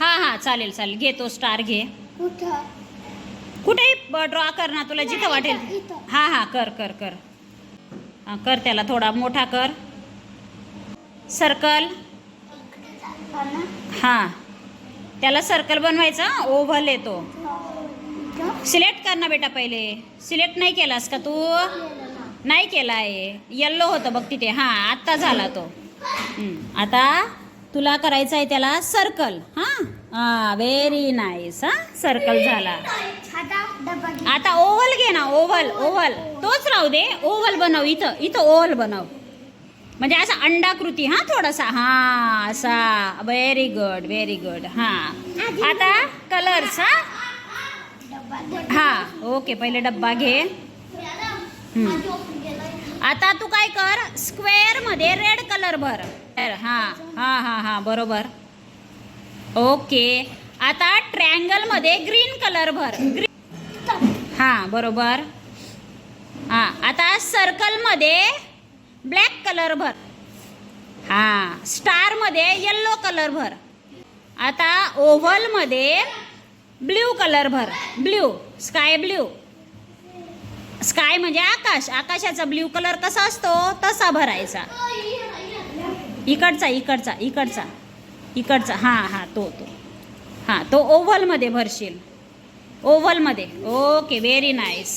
हा हा चालेल चालेल. घे तो स्टार घे. कुठं? कुठेही ड्रॉ कर ना तुला जिथं वाटेल. हा हा कर कर कर. हा, कर त्याला थोडा मोठा कर. सर्कल हा. त्याला सर्कल बनवायचा ओव्हल येतो? सिलेक्ट कर ना बेटा पहिले. सिलेक्ट नाही केलास का तू. नाही केला आहे येल्लो होतं बघ तिथे. हां आत्ता झाला तो. आता तुला करायचं आहे त्याला सर्कल हां? हां व्हेरी नाईस हां? सर्कल झाला. आता ओव्हल घे. ना ओव्हल ओव्हल तोच राहू दे ओव्हल बनव इथं इथं ओव्हल बनव. म्हणजे असा अंडाकृती हां थोडासा. हां असा. व्हेरी गुड व्हेरी गुड हां. आता कलर्स हां. हां ओके पहिले डब्बा घे. आता तू काय कर स्क्वेअरमध्ये रेड कलर भर. हा हा हा हा बरोबर. ओके आता ट्रँगलमध्ये ग्रीन कलर भर. ग्रीन बरोबर. हां आता सर्कलमध्ये ब्लॅक कलर भर. हा स्टारमध्ये येल्लो कलर भर. आता ओव्हलमध्ये ब्ल्यू कलर भर. ब्ल्यू स्काय ब्ल्यू स्काय म्हणजे आकाश. आकाशाचा ब्ल्यू कलर कसा असतो? तसा भरायचा. इकडचा इकडचा इकडचा इकडचा. हां हां तो तो. हां तो ओव्हलमध्ये भरशील. ओव्हलमध्ये. Okay very nice